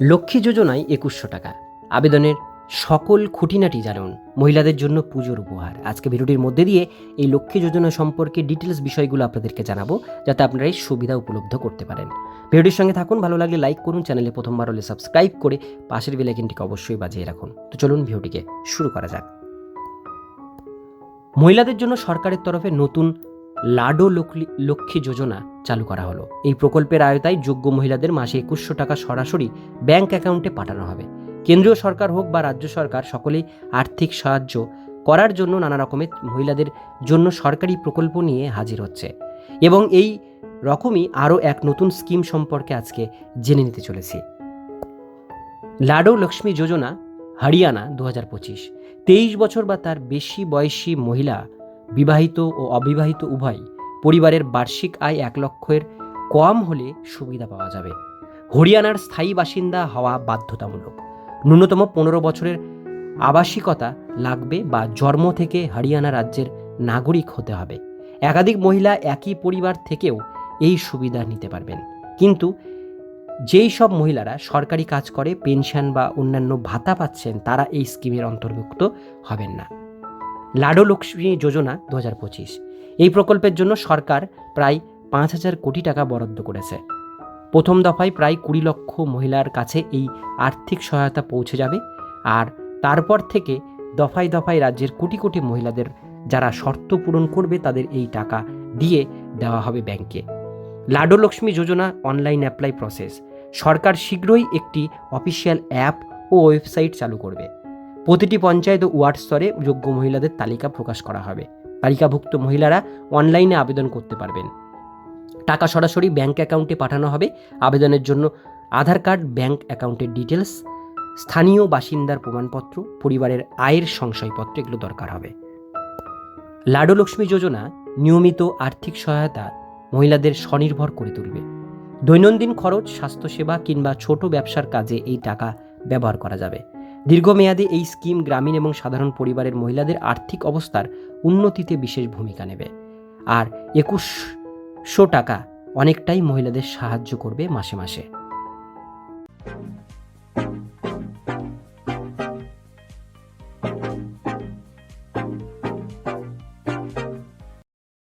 লক্ষ্মী যোজনায় একুশশো টাকা। আবেদনের সকল খুঁটিনাটি জানুন। মহিলাদের জন্য পুজোর উপহার। আজকে ভিডিওটির মধ্যে দিয়ে এই লক্ষ্মী যোজনা সম্পর্কে ডিটেলস বিষয়গুলো আপনাদেরকে জানাব, যাতে আপনারা এই সুবিধা উপলব্ধ করতে পারেন। ভিডিওটির সঙ্গে থাকুন, ভালো লাগলে লাইক করুন, চ্যানেলে প্রথমবার হলে সাবস্ক্রাইব করে পাশের বেলাইকিনটিকে অবশ্যই বাজিয়ে রাখুন। তো চলুন ভিডিওটিকে শুরু করা যাক। মহিলাদের জন্য সরকারের তরফে নতুন লাডো লক্ষ্মী- যোজনা চালু করা হলো। এই প্রকল্পের আয়তায় যোগ্য মহিলাদের মাসে একুশশো টাকা সরাসরি ব্যাংক অ্যাকাউন্টে পাঠানো হবে। কেন্দ্রীয় সরকার হোক বা রাজ্য সরকার, সকলেই আর্থিক সাহায্য করার জন্য নানা রকমের মহিলাদের জন্য সরকারি প্রকল্প নিয়ে হাজির হচ্ছে। এবং এই রকমই আরও এক নতুন স্কিম সম্পর্কে আজকে জেনে নিতে চলেছি। লাডো লক্ষ্মী যোজনা, হরিয়ানা, দু হাজার পঁচিশ। তেইশ বছর বা তার বেশি বয়সী মহিলা বিবাহিত ও অবিবাহিত উভয় পরিবারের বার্ষিক আয় এক লক্ষের কম হলে সুবিধা পাওয়া যাবে। হরিয়ানার স্থায়ী বাসিন্দা হওয়া বাধ্যতামূলক। ন্যূনতম পনেরো বছরের আবাসিকতা লাগবে বা জন্ম থেকে হরিয়ানা রাজ্যের নাগরিক হতে হবে। একাধিক মহিলা একই পরিবার থেকেও এই সুবিধা নিতে পারবেন। কিন্তু যেই সব মহিলারা সরকারি কাজ করে, পেনশন বা অন্যান্য ভাতা পাচ্ছেন, তারা এই স্কিমের অন্তর্ভুক্ত হবেন না। লাডো লক্ষ্মী যোজনা দু হাজার পঁচিশ। এই প্রকল্পের জন্য সরকার প্রায় পাঁচ হাজার কোটি টাকা বরাদ্দ করেছে। প্রথম দফায় প্রায় কুড়ি লক্ষ মহিলার কাছে এই আর্থিক সহায়তা পৌঁছে যাবে আর তারপর থেকে দফায় দফায় রাজ্যের কোটি কোটি মহিলাদের যারা শর্ত পূরণ করবে তাদের এই টাকা দিয়ে দেওয়া হবে ব্যাংকে। Lado Lakshmi Yojana online apply process. সরকার শীঘ্রই একটি অফিসিয়াল অ্যাপ ও ওয়েবসাইট চালু করবে। প্রতিটি পঞ্চায়েত ও ওয়ার্ড স্তরে যোগ্য মহিলাদের তালিকা প্রকাশ করা হবে। তালিকাভুক্ত মহিলারা অনলাইনে আবেদন করতে পারবেন। টাকা সরাসরি ব্যাংক অ্যাকাউন্টে পাঠানো হবে। আবেদনের জন্য আধার কার্ড, ব্যাংক অ্যাকাউন্টের ডিটেলস স্থানীয় বাসিন্দার প্রমাণপত্র, পরিবারের আয়ের সংশয়পত্র এগুলো দরকার হবে। লাডু লক্ষ্মী যোজনা নিয়মিত আর্থিক সহায়তা মহিলাদের স্বনির্ভর করে তুলবে। দৈনন্দিন খরচ, স্বাস্থ্যসেবা কিংবা ছোট ব্যবসার কাজে এই টাকা ব্যবহার করা যাবে। দীর্ঘমেয়াদী এই স্কিম গ্রামীণ এবং সাধারণ পরিবারের মহিলাদের আর্থিক অবস্থার উন্নতিতে বিশেষ ভূমিকা নেবে। আর একুশশো টাকা অনেকটাই মহিলাদের সাহায্য করবে মাসে মাসে।